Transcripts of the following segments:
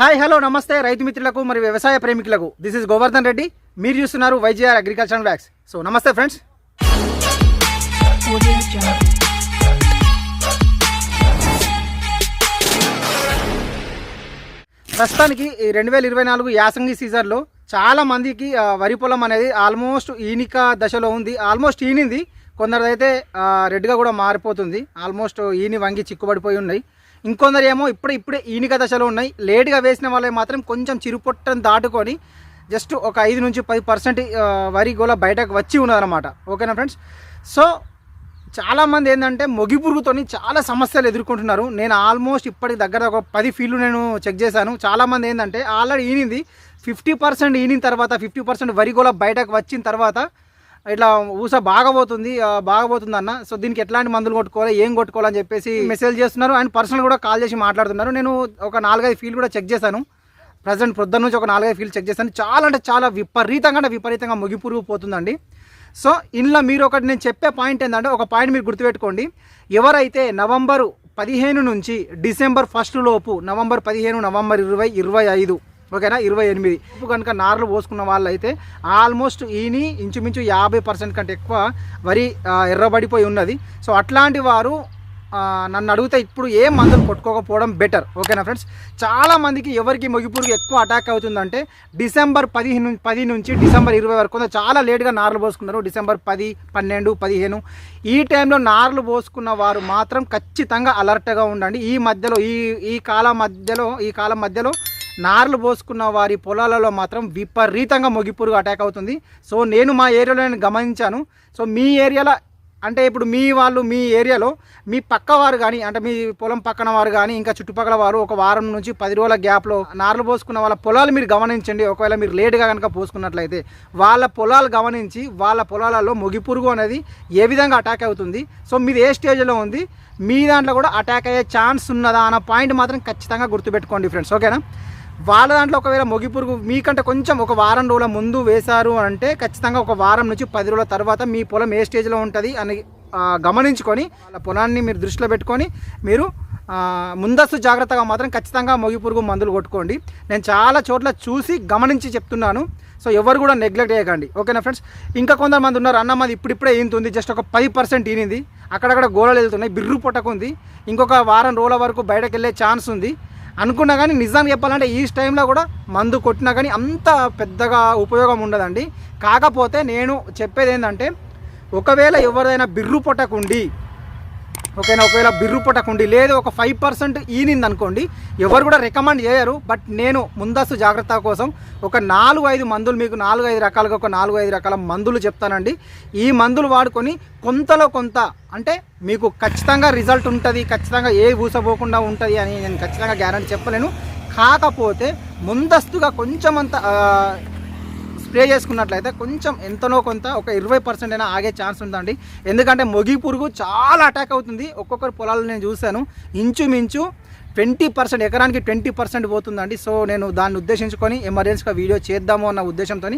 Hi hello నమస్తే రైతు మిత్రులకు మరియు వ్యవసాయ ప్రేమికులకు. This is Govardhan Reddy. మీరు చూస్తున్నారు వైజీఆర్ అగ్రికల్చర్ బ్యాక్స్ సో నమస్తే ఫ్రెండ్స్ ప్రస్తుతానికి ఈ రెండు వేల ఇరవై నాలుగు యాసంగి సీజన్లో చాలా మందికి వరి పొలం అనేది ఆల్మోస్ట్ ఈనిక దశలో ఉంది. ఆల్మోస్ట్ ఈనింది. కొందరిదైతే రెడ్గా కూడా మారిపోతుంది. ఆల్మోస్ట్ ఈని వంగి చిక్కుబడిపోయి ఉన్నాయి. ఇంకొందరు ఏమో ఇప్పుడే ఇప్పుడే ఈనిక దశలో ఉన్నాయి. లేట్గా వేసిన వాళ్ళే మాత్రం కొంచెం చిరుపొట్టను దాటుకొని జస్ట్ ఒక ఐదు నుంచి పది పర్సెంట్ వరి గోల బయటకు వచ్చి ఉన్నదన్నమాట ఓకేనా ఫ్రెండ్స్? సో చాలామంది ఏంటంటే మొగి పురుగుతోని చాలా సమస్యలు ఎదుర్కొంటున్నారు. నేను ఆల్మోస్ట్ ఇప్పటికి దగ్గర ఒక పది ఫీల్డ్ నేను చెక్ చేశాను. చాలామంది ఏంటంటే ఆల్రెడీ ఈనింది. ఫిఫ్టీ పర్సెంట్ ఈనిన తర్వాత ఫిఫ్టీ పర్సెంట్ వరి గోల బయటకు వచ్చిన తర్వాత ఇట్లా ఊస బాగా పోతుంది బాగా పోతుంది అన్న సో దీనికి ఎట్లాంటి మందులు కొట్టుకోవాలి ఏం కొట్టుకోవాలని చెప్పేసి మెసేజ్ చేస్తున్నారు. అండ్ పర్సనల్ కూడా కాల్ చేసి మాట్లాడుతున్నారు. నేను ఒక నాలుగైదు ఫీల్డ్ కూడా చెక్ చేశాను. ప్రజెంట్ ప్రొద్దున నుంచి ఒక నాలుగైదు ఫీల్డ్ చెక్ చేశాను. చాలా అంటే చాలా విపరీతంగా అంటే విపరీతంగా ముగి పురుగు పోతుందండి. సో ఇందులో మీరు ఒకటి నేను చెప్పే పాయింట్ ఏంటంటే ఒక పాయింట్ మీరు గుర్తుపెట్టుకోండి. ఎవరైతే నవంబరు పదిహేను నుంచి డిసెంబర్ ఫస్ట్ లోపు నవంబర్ పదిహేను నవంబర్ ఇరవై ఇరవై ఐదు ఓకేనా? ఇరవై ఎనిమిది. ఇప్పుడు కనుక నార్లు పోసుకున్న వాళ్ళు అయితే ఆల్మోస్ట్ ఈని ఇంచుమించు యాభై పర్సెంట్ కంటే ఎక్కువ వరి ఎర్రబడిపోయి ఉన్నది. సో అట్లాంటి వారు నన్ను అడిగితే ఇప్పుడు ఏ మందులు కొట్టుకోకపోవడం బెటర్. ఓకేనా ఫ్రెండ్స్? చాలామందికి ఎవరికి మొగిపురుగు ఎక్కువ అటాక్ అవుతుందంటే డిసెంబర్ పదిహేను పది నుంచి డిసెంబర్ ఇరవై వరకు చాలా లేట్గా నార్లు పోసుకున్నారు. డిసెంబర్ పది పన్నెండు పదిహేను. ఈ టైంలో నార్లు పోసుకున్న వారు మాత్రం ఖచ్చితంగా అలర్ట్గా ఉండండి. ఈ మధ్యలో ఈ ఈ కాలం మధ్యలో ఈ కాలం మధ్యలో నార్లు పోసుకున్న వారి పొలాలలో మాత్రం విపరీతంగా మొగిపురుగు అటాక్ అవుతుంది. సో నేను మా ఏరియాలో నేను గమనించాను. సో మీ ఏరియాలో అంటే ఇప్పుడు మీ వాళ్ళు మీ ఏరియాలో మీ పక్క వారు కానీ అంటే మీ పొలం పక్కన వారు కానీ ఇంకా చుట్టుపక్కల వారు ఒక వారం నుంచి పది రోజుల గ్యాప్లో నార్లు పోసుకున్న వాళ్ళ పొలాలు మీరు గమనించండి. ఒకవేళ మీరు లేట్గా కనుక పోసుకున్నట్లయితే వాళ్ళ పొలాలు గమనించి వాళ్ళ పొలాలలో మొగిపురుగు అనేది ఏ విధంగా అటాక్ అవుతుంది. సో మీది ఏ స్టేజ్లో ఉంది? మీ దాంట్లో కూడా అటాక్ అయ్యే ఛాన్స్ ఉన్నదా అన్న పాయింట్ మాత్రం ఖచ్చితంగా గుర్తుపెట్టుకోండి ఫ్రెండ్స్ ఓకేనా వాళ్ళ దాంట్లో ఒకవేళ మొగి పురుగు మీకంటే కొంచెం ఒక వారం రోజుల ముందు వేశారు అని అంటే ఖచ్చితంగా ఒక వారం నుంచి పది రోజుల తర్వాత మీ పొలం ఏ స్టేజ్లో ఉంటుంది అని గమనించుకొని వాళ్ళ పొలాన్ని మీరు దృష్టిలో పెట్టుకొని మీరు ముందస్తు జాగ్రత్తగా మాత్రం ఖచ్చితంగా మొగి పురుగు మందులు కొట్టుకోండి. నేను చాలా చోట్ల చూసి గమనించి చెప్తున్నాను. సో ఎవరు కూడా నెగ్లెక్ట్ చేయకండి. ఓకేనా ఫ్రెండ్స్ ఇంకా కొంతమంది ఉన్నారు. అన్న మాది ఇప్పుడిప్పుడే ఈనుతుంది. జస్ట్ ఒక పది పర్సెంట్ ఈనింది. అక్కడక్కడ గోళలు వెళ్తున్నాయి. బిర్రు పొట్టకుంది. ఇంకొక వారం రోజుల వరకు బయటకు వెళ్ళే ఛాన్స్ ఉంది. అనుకున్నా కానీ నిజానికి చెప్పాలంటే ఈ టైంలో కూడా మందు కొట్టినా కానీ అంత పెద్దగా ఉపయోగం ఉండదండి. కాకపోతే నేను చెప్పేది ఏంటంటే ఒకవేళ ఎవరిదైనా బిర్రు పొట్టకుండి ఓకేనా? ఒకవేళ బిర్రు పట్టకుండి లేదు ఒక ఫైవ్ పర్సెంట్ ఈనింది అనుకోండి ఎవరు కూడా రికమెండ్ చేయరు. బట్ నేను ముందస్తు జాగ్రత్త కోసం ఒక నాలుగు ఐదు మందులు మీకు నాలుగు ఐదు రకాలుగా ఒక నాలుగు ఐదు రకాల మందులు చెప్తానండి. ఈ మందులు వాడుకొని కొంతలో కొంత అంటే మీకు ఖచ్చితంగా రిజల్ట్ ఉంటుంది ఖచ్చితంగా ఏ ఊసపోకుండా ఉంటుంది అని నేను ఖచ్చితంగా గ్యారంటీ చెప్పలేను. కాకపోతే ముందస్తుగా కొంచెం అంత స్ప్రే చేసుకున్నట్లయితే కొంచెం ఎంతనో కొంత ఒక ఇరవై పర్సెంట్ అయినా ఆగే ఛాన్స్ ఉందండి. ఎందుకంటే మొగి పురుగు చాలా అటాక్ అవుతుంది. ఒక్కొక్కరు పొలాలు నేను చూశాను. ఇంచుమించు ట్వంటీ పర్సెంట్ ఎకరానికి ట్వంటీ పర్సెంట్ పోతుందండి. సో నేను దాన్ని ఉద్దేశించుకొని ఎమర్జెన్సీగా వీడియో చేద్దాము అన్న ఉద్దేశంతో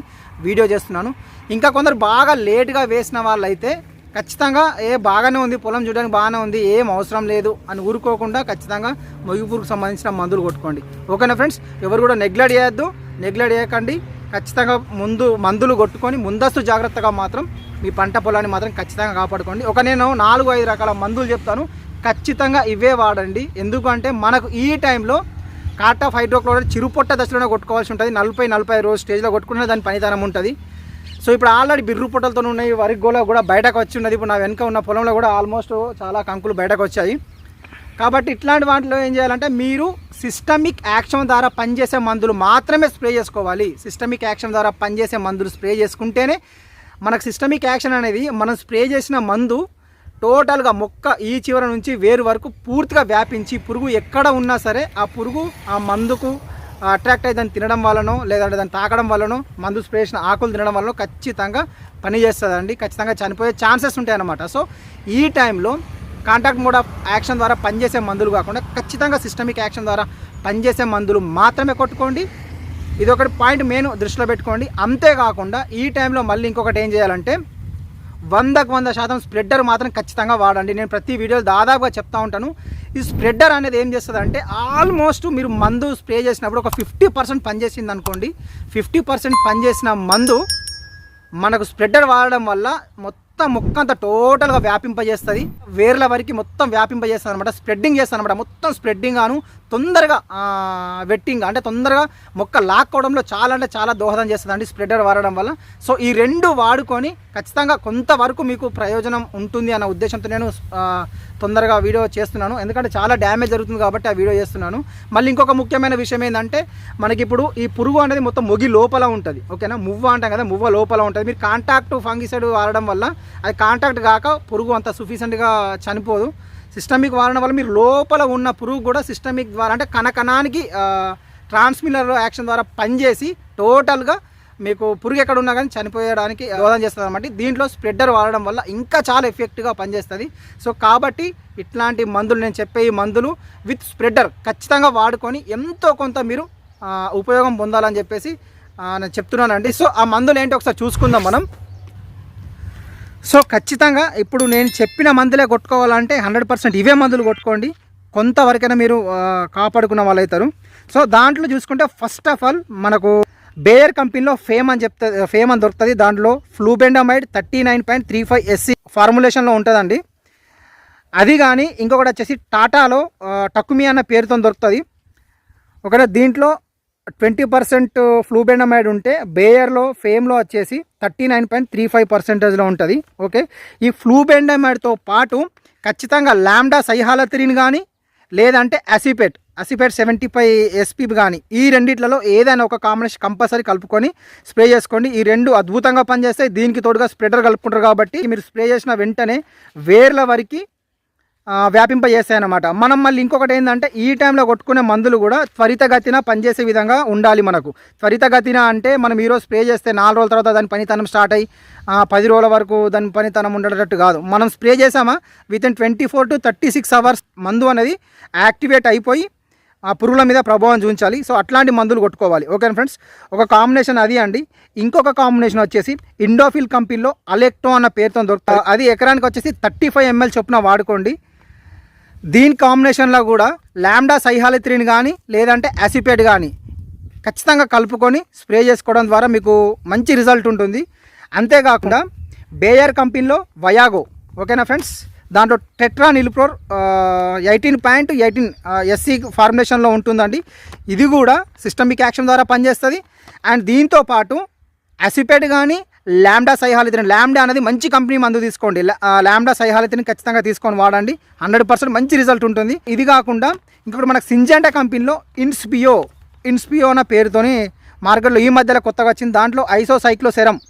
వీడియో చేస్తున్నాను. ఇంకా కొందరు బాగా లేట్గా వేసిన వాళ్ళైతే ఖచ్చితంగా ఏ బాగానే ఉంది పొలం చూడడానికి బాగానే ఉంది ఏం అవసరం లేదు అని ఊరుకోకుండా ఖచ్చితంగా మొగి పురుగుకు సంబంధించిన మందులు కొట్టుకోండి. ఓకేనా ఫ్రెండ్స్? ఎవరు కూడా నెగ్లెక్ట్ చేయొద్దు. నెగ్లెక్ట్ చేయకండి. ఖచ్చితంగా ముందు మందులు కొట్టుకొని ముందస్తు జాగ్రత్తగా మాత్రం మీ పంట పొలాన్ని మాత్రం ఖచ్చితంగా కాపాడుకోండి. ఒక నేను నాలుగు ఐదు రకాల మందులు చెప్తాను. ఖచ్చితంగా ఇవే వాడండి. ఎందుకంటే మనకు ఈ టైంలో కాటా హైడ్రోక్లోరైడ్ చిరుపొట్ట దశలోనే కొట్టుకోవాల్సి ఉంటుంది. నలభై నలభై రోజు స్టేజ్లో కొట్టుకునే దాని పనితనం ఉంటుంది. సో ఇప్పుడు ఆల్రెడీ బిర్రు పొట్టలతో ఉన్నాయి. వరి గోల కూడా బయటకు వచ్చి ఉన్నది. ఇప్పుడు నా వెనుక ఉన్న పొలంలో కూడా ఆల్మోస్ట్ చాలా కంకులు బయటకు వచ్చాయి. కాబట్టి ఇట్లాంటి వాటిలో ఏం చేయాలంటే మీరు సిస్టమిక్ యాక్షన్ ద్వారా పనిచేసే మందులు మాత్రమే స్ప్రే చేసుకోవాలి. సిస్టమిక్ యాక్షన్ ద్వారా పనిచేసే మందులు స్ప్రే చేసుకుంటేనే మనకు సిస్టమిక్ యాక్షన్ అనేది మనం స్ప్రే చేసిన మందు టోటల్గా మొక్క ఈ చివర నుంచి వేరు వరకు పూర్తిగా వ్యాపించి పురుగు ఎక్కడ ఉన్నా సరే ఆ పురుగు ఆ మందుకు అట్రాక్ట్ అయ్యి దాన్ని తినడం వలనో లేదంటే దాన్ని తాకడం వల్లనో మందు స్ప్రే చేసిన ఆకులు తినడం వలన ఖచ్చితంగా పనిచేస్తుందండి ఖచ్చితంగా చనిపోయే ఛాన్సెస్ ఉంటాయన్నమాట. సో ఈ టైంలో కాంటాక్ట్ మోడ్ ఆఫ్ యాక్షన్ ద్వారా పనిచేసే మందులు కాకుండా ఖచ్చితంగా సిస్టమిక్ యాక్షన్ ద్వారా పనిచేసే మందులు మాత్రమే కొట్టుకోండి. ఇది ఒకటి పాయింట్ మెయిన్ దృష్టిలో పెట్టుకోండి. అంతేకాకుండా ఈ టైంలో మళ్ళీ ఇంకొకటి ఏం చేయాలంటే వందకు వంద శాతం స్ప్రెడ్డర్ మాత్రం ఖచ్చితంగా వాడండి. నేను ప్రతి వీడియోలో దాదాపుగా చెప్తా ఉంటాను. ఈ స్ప్రెడ్డర్ అనేది ఏం చేస్తుంది అంటే ఆల్మోస్ట్ మీరు మందు స్ప్రే చేసినప్పుడు ఒక ఫిఫ్టీ పర్సెంట్ పనిచేసింది అనుకోండి ఫిఫ్టీ పర్సెంట్ పనిచేసిన మందు మనకు స్ప్రెడ్డర్ వాడడం వల్ల మొత్తం మొత్తం మొక్క అంతా టోటల్గా వ్యాపింపజేస్తుంది. వేర్ల వరకు మొత్తం వ్యాపింపజేస్తుంది అనమాట స్ప్రెడ్డింగ్ చేస్తుంది అనమాట మొత్తం స్ప్రెడ్డింగ్ గాను తొందరగా వెట్టింగ్ అంటే తొందరగా మొక్క లాక్కోవడంలో చాలా అంటే చాలా దోహదం చేస్తుంది అండి స్ప్రెడర్ వాడడం వల్ల. సో ఈ రెండు వాడుకొని ఖచ్చితంగా కొంతవరకు మీకు ప్రయోజనం ఉంటుంది అన్న ఉద్దేశంతో నేను తొందరగా వీడియో చేస్తున్నాను. ఎందుకంటే చాలా డ్యామేజ్ జరుగుతుంది కాబట్టి ఆ వీడియో చేస్తున్నాను. మళ్ళీ ఇంకొక ముఖ్యమైన విషయం ఏంటంటే మనకి ఇప్పుడు ఈ పురుగు అనేది మొత్తం మొగి లోపల ఉంటుంది. ఓకేనా? మువ్వ అంటాం కదా మువ్వ లోపల ఉంటుంది. మీరు కాంటాక్ట్ ఫంగిసైడ్ వాడడం వల్ల అది కాంటాక్ట్ కాక పురుగు అంత సఫిషియెంట్గా చనిపోదు. సిస్టమిక్ వాడడం వల్ల మీరు లోపల ఉన్న పురుగు కూడా సిస్టమిక్ ద్వారా అంటే కనకణానికి ట్రాన్స్మిల్లర్ యాక్షన్ ద్వారా పనిచేసి టోటల్గా మీకు పురుగు ఎక్కడ ఉన్నా కానీ చనిపోయడానికి దోహదం చేస్తుంది అనమాట దీంట్లో స్ప్రెడ్డర్ వాడడం వల్ల ఇంకా చాలా ఎఫెక్ట్గా పనిచేస్తుంది. సో కాబట్టి ఇట్లాంటి మందులు నేను చెప్పే ఈ మందులు విత్ స్ప్రెడ్డర్ ఖచ్చితంగా వాడుకొని ఎంతో కొంత మీరు ఉపయోగం పొందాలని చెప్పేసి నేను చెప్తున్నానండి. సో ఆ మందులు ఏంటి ఒకసారి చూసుకుందాం మనం. సో ఖచ్చితంగా ఇప్పుడు నేను చెప్పిన మందులే కొట్టుకోవాలంటే హండ్రెడ్ పర్సెంట్ ఇవే మందులు కొట్టుకోండి. కొంతవరకైనా మీరు కాపాడుకున్న వాళ్ళు అవుతారు సో దాంట్లో చూసుకుంటే ఫస్ట్ ఆఫ్ ఆల్ మనకు బేయర్ కంపెనీలో ఫేమ్ అని చెప్తే ఫేమ్ అని దొరుకుతుంది. దాంట్లో flubendiamide thirty nine point three five SC ఫార్ములేషన్లో ఉంటుందండి. అది కానీ ఇంకొకటి వచ్చేసి టాటాలో టక్కుమి అన్న పేరుతో దొరుకుతుంది. ఒకటి దీంట్లో ట్వంటీ పర్సెంట్ ఫ్లూబెండమైడ్ ఉంటే బేయర్లో ఫేమ్లో వచ్చేసి thirty nine point three five పర్సెంటేజ్లో ఉంటుంది. ఓకే? ఈ ఫ్లూబెండమైడ్తో పాటు ఖచ్చితంగా ల్యాండా సైహాలత్రిన్ కానీ లేదంటే acephate acephate seventy five SP కానీ ఈ రెండిట్లలో ఏదైనా ఒక కాంబినేషన్ కంపల్సరీ కలుపుకొని స్ప్రే చేసుకోండి. ఈ రెండు అద్భుతంగా పనిచేస్తాయి. దీనికి తోడుగా స్ప్రెడర్ కలుపుకుంటారు కాబట్టి మీరు స్ప్రే చేసిన వెంటనే వేర్ల వరకు ఆ, వ్యాపింపజేస్తాయన్నమాట. మనం మళ్ళీ ఇంకొకటి ఏంటంటే ఈ టైంలో కొట్టుకునే మందులు కూడా త్వరితగతిన పనిచేసే విధంగా ఉండాలి మనకు. త్వరితగతిన అంటే మనం ఈరోజు స్ప్రే చేస్తే నాలుగు రోజుల తర్వాత దాని పనితనం స్టార్ట్ అయ్యి పది రోజుల వరకు దాని పనితనం ఉండేటట్టు కాదు. మనం స్ప్రే చేసామా within twenty four to thirty six hours మందు అనేది యాక్టివేట్ అయిపోయి ఆ పురుగుల మీద ప్రభావం చూపించాలి. సో అట్లాంటి మందులు కొట్టుకోవాలి. Okay friends? ఒక కాంబినేషన్ అది అండి. ఇంకొక కాంబినేషన్ వచ్చేసి ఇండోఫిల్ కంపెనీలో అలెక్టో అన్న పేరుతో దొరుకుతుంది. అది ఎకరానికి వచ్చేసి థర్టీ ఫైవ్ ఎంఎల్ చొప్పున వాడుకోండి. దీని కాంబినేషన్లో కూడా ల్యాండా సైహాలిత్రిన్ కానీ లేదంటే యాసిపేట్ కానీ ఖచ్చితంగా కలుపుకొని స్ప్రే చేసుకోవడం ద్వారా మీకు మంచి రిజల్ట్ ఉంటుంది. అంతేకాకుండా బేయర్ కంపెనీలో వయాగో ఓకేనా ఫ్రెండ్స్? దాంట్లో tetraniliprole eighteen point eighteen SC ఫార్ములేషన్లో ఉంటుందండి. ఇది కూడా సిస్టమిక్ యాక్షన్ ద్వారా పనిచేస్తుంది. అండ్ దీంతో పాటు అసిపేట్ కానీ ల్యాండా సైహాలితిని ల్యాండా అనేది మంచి కంపెనీ మందు తీసుకోండి. లా- ల్యాండా సైహాలితిని ఖచ్చితంగా తీసుకొని వాడండి. హండ్రెడ్ పర్సెంట్ మంచి రిజల్ట్ ఉంటుంది. ఇది కాకుండా ఇంకొకటి మనకు సింజెంటా కంపెనీలో ఇన్స్పియో ఇన్స్పియో అన్న పేరుతోని మార్కెట్లో ఈ మధ్యలో కొత్తగా వచ్చింది. దాంట్లో isocycloseram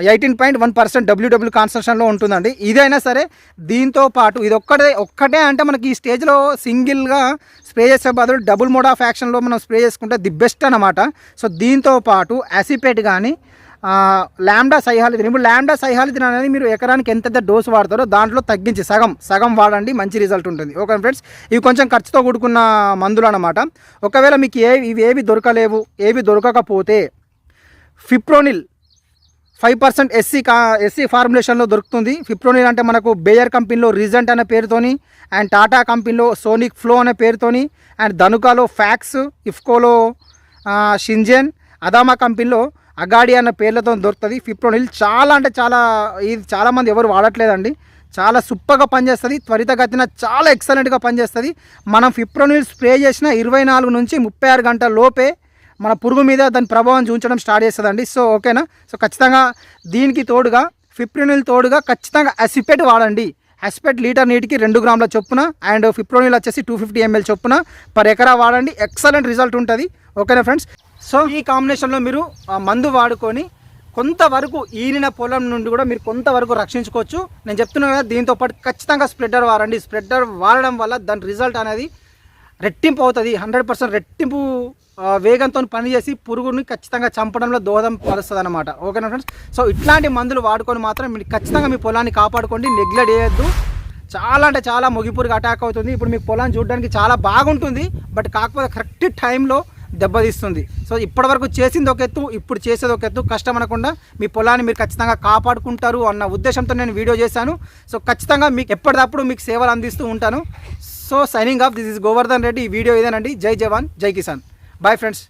eighteen point one percent W W కాన్సన్ట్రేషన్లో ఉంటుందండి. ఇదైనా సరే దీంతో పాటు ఇది ఒక్కటే ఒక్కటే అంటే మనకి ఈ స్టేజ్లో సింగిల్గా స్ప్రే చేసే బదులు డబుల్ మోడ్ ఆఫ్ యాక్షన్లో మనం స్ప్రే చేసుకుంటే ది బెస్ట్ అనమాట సో దీంతో పాటు యాసిపేట్ కానీ ల్యాండా సైహాలిథిన్ ఇప్పుడు ల్యాండా సైహాలిథిన్ అనేది మీరు ఎకరానికి ఎంతెంత డోసు వాడతారో దాంట్లో తగ్గించి సగం సగం వాడండి మంచి రిజల్ట్ ఉంటుంది. ఓకే ఫ్రెండ్స్ ఇవి కొంచెం ఖర్చుతో కూడుకున్న మందులు అనమాట ఒకవేళ మీకు ఏ ఇవి ఏవి దొరకలేవు ఏవి దొరకకపోతే ఫిప్రోనిల్ ఫైవ్ పర్సెంట్ ఎస్సీ కా ఎస్సీ ఫార్ములేషన్లో దొరుకుతుంది. ఫిప్రోనిల్ అంటే మనకు బేయర్ కంపెనీలో రిజెంట్ అనే పేరుతోని అండ్ టాటా కంపెనీలో సోనిక్ ఫ్లో అనే పేరుతోని అండ్ ధనుకాలో ఫ్యాక్స్ ఇఫ్కోలో షింజెన్ అదామా కంపెనీలో అగాడి అన్న పేర్లతో దొరుకుతుంది. ఫిప్రోనిల్ చాలా అంటే చాలా ఇది చాలామంది ఎవరు వాడట్లేదండి. చాలా సూపర్గా పనిచేస్తుంది. త్వరితగతిన చాలా ఎక్సలెంట్గా పనిచేస్తుంది. మనం ఫిప్రోనిల్ స్ప్రే చేసిన ఇరవై నాలుగు నుంచి ముప్పై ఆరు గంటల లోపే మన పురుగు మీద దాని ప్రభావం చూపించడం స్టార్ట్ చేస్తుందండి. సో ఓకేనా? సో ఖచ్చితంగా దీనికి తోడుగా ఫిప్రోనిల్ తోడుగా ఖచ్చితంగా అసిపెట్ వాడండి. అసిపెట్ లీటర్ నీటికి రెండు గ్రాముల చొప్పున అండ్ ఫిప్రోనిల్ వచ్చేసి టూ ఫిఫ్టీ ఎంఎల్ చొప్పున. పర్ ఎకరా వాడండి. ఎక్సలెంట్ రిజల్ట్ ఉంటుంది. ఓకేనా ఫ్రెండ్స్ సో ఈ కాంబినేషన్లో మీరు మందు వాడుకొని కొంతవరకు ఈనిన పొలం నుండి కూడా మీరు కొంతవరకు రక్షించుకోవచ్చు. నేను చెప్తున్నాను కదా దీంతో పాటు ఖచ్చితంగా స్ప్రెడ్డర్ వాడండి. స్ప్రెడ్డర్ వాడడం వల్ల దాని రిజల్ట్ అనేది రెట్టింపు అవుతుంది. హండ్రెడ్ పర్సెంట్ రెట్టింపు వేగంతో పనిచేసి పురుగుని ఖచ్చితంగా చంపడంలో దోహదం పరుస్తుంది అనమాట ఓకేనా ఫ్రెండ్స్ సో ఇట్లాంటి మందులు వాడుకొని మాత్రం మీరు ఖచ్చితంగా మీ పొలాన్ని కాపాడుకోండి. నెగ్లెక్ట్ చేయొద్దు. చాలా అంటే చాలా ముగిపురుగు అటాక్ అవుతుంది. ఇప్పుడు మీకు పొలాన్ని చూడడానికి చాలా బాగుంటుంది. బట్ కాకపోతే కరెక్ట్ టైంలో దెబ్బతీస్తుంది. సో ఇప్పటివరకు చేసింది ఒక ఎత్తు ఇప్పుడు చేసేది ఒక ఎత్తు. కష్టం అనకుండా మీ పొలాన్ని మీరు ఖచ్చితంగా కాపాడుకుంటారు అన్న ఉద్దేశంతో నేను వీడియో చేశాను. సో ఖచ్చితంగా మీకు ఎప్పటికప్పుడు మీకు సేవలు అందిస్తూ ఉంటాను. So signing off this is Govardhan Reddy ఈ వీడియో ఇదేనండి జై జవాన్ జై కిసాన్. Bye friends